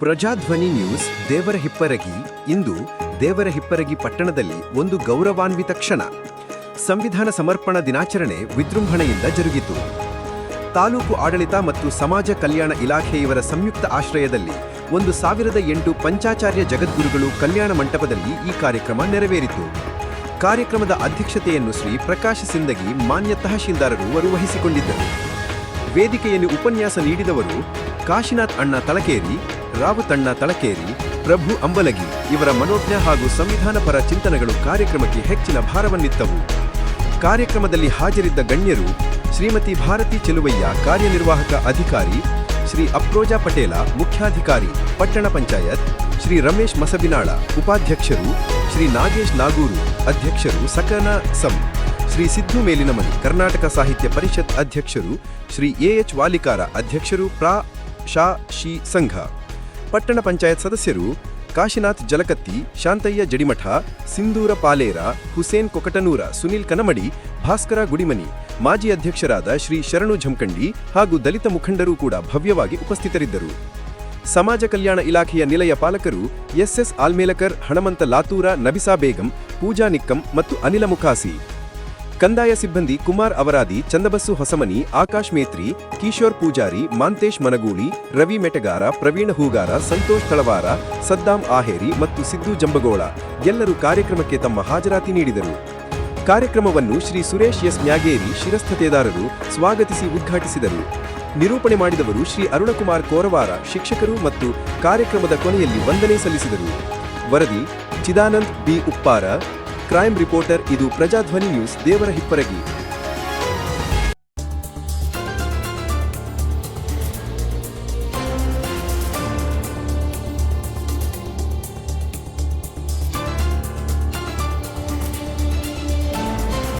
Prajadhwani news ದೇವರ ಹಿಪ್ಪರಗಿ. ಇಂದು ದೇವರ ಹಿಪ್ಪರಗಿ ಪಟ್ಟಣದಲ್ಲಿ ಒಂದು ಗೌರವಾನ್ವಿತ ಕ್ಷಣ. ಸಂವಿಧಾನ ಸಮರ್ಪಣಾ ದಿನಾಚರಣೆ ವಿಜೃಂಭಣೆಯಿಂದ ಜರುಗಿತು. ತಾಲೂಕು ಆಡಳಿತ ಮತ್ತು ಸಮಾಜ ಕಲ್ಯಾಣ ಇಲಾಖೆಯವರ ಸಂಯುಕ್ತ ಆಶ್ರಯದಲ್ಲಿ ಒಂದು ಸಾವಿರದ ಎಂಟು ಪಂಚಾಚಾರ್ಯ ಜಗದ್ಗುರುಗಳು ಕಲ್ಯಾಣ ಮಂಟಪದಲ್ಲಿ ಈ ಕಾರ್ಯಕ್ರಮ ನೆರವೇರಿತು. ಕಾರ್ಯಕ್ರಮದ ಅಧ್ಯಕ್ಷತೆಯನ್ನು ಶ್ರೀ ಪ್ರಕಾಶ್ ಸಿಂದಗಿ ಮಾನ್ಯ ತಹಶೀಲ್ದಾರರು ವಹಿಸಿಕೊಂಡಿದ್ದರು. ವೇದಿಕೆಯಲ್ಲಿ ಉಪನ್ಯಾಸ ನೀಡಿದವರು ಕಾಶಿನಾಥ್ ಅಣ್ಣ ತಳಕೇರಿ ರಾವುತಣ್ಣ ತಳಕೇರಿ, ಪ್ರಭು ಅಂಬಲಗಿ ಇವರ ಮನೋಜ್ಞ ಹಾಗೂ ಸಂವಿಧಾನ ಪರ ಚಿಂತನೆಗಳು ಕಾರ್ಯಕ್ರಮಕ್ಕೆ ಹೆಚ್ಚಿನ ಭಾರವನ್ನಿತ್ತವು. ಕಾರ್ಯಕ್ರಮದಲ್ಲಿ ಹಾಜರಿದ್ದ ಗಣ್ಯರು ಶ್ರೀಮತಿ ಭಾರತಿ ಚೆಲುವಯ್ಯ ಕಾರ್ಯನಿರ್ವಾಹಕ ಅಧಿಕಾರಿ, ಶ್ರೀ ಅಪ್ರೋಜಾ ಪಟೇಲ ಮುಖ್ಯಾಧಿಕಾರಿ, ಪಟ್ಟಣ ಪಂಚಾಯತ್, ಶ್ರೀ ರಮೇಶ್ ಮಸಬಿನಾಳ ಉಪಾಧ್ಯಕ್ಷರು, ಶ್ರೀ ನಾಗೇಶ್ ನಾಗೂರು ಅಧ್ಯಕ್ಷರು ಸಕನ ಸಂ, ಶ್ರೀ ಸಿದ್ದು ಮೇಲಿನಮನಿ ಕರ್ನಾಟಕ ಸಾಹಿತ್ಯ ಪರಿಷತ್ ಅಧ್ಯಕ್ಷರು, ಶ್ರೀ ಎಎಚ್ ವಾಲಿಕಾರ ಅಧ್ಯಕ್ಷರು ಪ್ರಾ ಶಾ ಶಿ ಸಂಘ. ಪಟ್ಟಣ ಪಂಚಾಯತ್ ಸದಸ್ಯರು ಕಾಶಿನಾಥ್ ಜಲಕತ್ತಿ, ಶಾಂತಯ್ಯ ಜಡಿಮಠ, ಸಿಂಧೂರ ಪಾಲೇರ, ಹುಸೇನ್ ಕೊಕಟನೂರ, ಸುನಿಲ್ ಕನಮಡಿ, ಭಾಸ್ಕರ ಗುಡಿಮನಿ, ಮಾಜಿ ಅಧ್ಯಕ್ಷರಾದ ಶ್ರೀ ಶರಣು ಝಮಖಂಡಿ ಹಾಗೂ ದಲಿತ ಮುಖಂಡರು ಕೂಡ ಭವ್ಯವಾಗಿ ಉಪಸ್ಥಿತರಿದ್ದರು. ಸಮಾಜ ಕಲ್ಯಾಣ ಇಲಾಖೆಯ ನಿಲಯ ಪಾಲಕರು ಎಸ್ಎಸ್ ಆಲ್ಮೇಲಕರ್, ಹಣಮಂತ ಲಾತೂರ, ನಬಿಸಾ ಬೇಗಂ, ಪೂಜಾ ನಿಕ್ಕಂ ಮತ್ತು ಅನಿಲ ಮುಖಾಸಿ ಕಂದಾಯ ಸಿಬ್ಬಂದಿ ಕುಮಾರ್ ಅವರಾದಿ, ಚಂದಬಸ್ಸು ಹೊಸಮನಿ, ಆಕಾಶ್ ಮೇತ್ರಿ, ಕಿಶೋರ್ ಪೂಜಾರಿ, ಮಾಂತೇಶ್ ಮನಗೂಳಿ, ರವಿ ಮೆಟಗಾರ, ಪ್ರವೀಣ ಹೂಗಾರ, ಸಂತೋಷ್ ತಳವಾರ ಸದ್ದಾಂ ಆಹೇರಿ ಮತ್ತು ಸಿದ್ದು ಜಂಬಗೋಳ ಎಲ್ಲರೂ ಕಾರ್ಯಕ್ರಮಕ್ಕೆ ತಮ್ಮ ಹಾಜರಾತಿ ನೀಡಿದರು. ಕಾರ್ಯಕ್ರಮವನ್ನು ಶ್ರೀ ಸುರೇಶ್ ಎಸ್ ಮ್ಯಾಗೇರಿ ಶಿರಸ್ಥತೆದಾರರು ಸ್ವಾಗತಿಸಿ ಉದ್ಘಾಟಿಸಿದರು. ನಿರೂಪಣೆ ಮಾಡಿದವರು ಶ್ರೀ ಅರುಣಕುಮಾರ್ ಕೋರವಾರ, ಶಿಕ್ಷಕರು ಮತ್ತು ಕಾರ್ಯಕ್ರಮದ ಕೊನೆಯಲ್ಲಿ ವಂದನೆ ಸಲ್ಲಿಸಿದರು. ವರದಿ Chidanand B Uppar crime reporter ಇದು ಪ್ರಜಾಧ್ವನಿ ನ್ಯೂಸ್ ದೇವರ ಹಿಪ್ಪರಗಿ.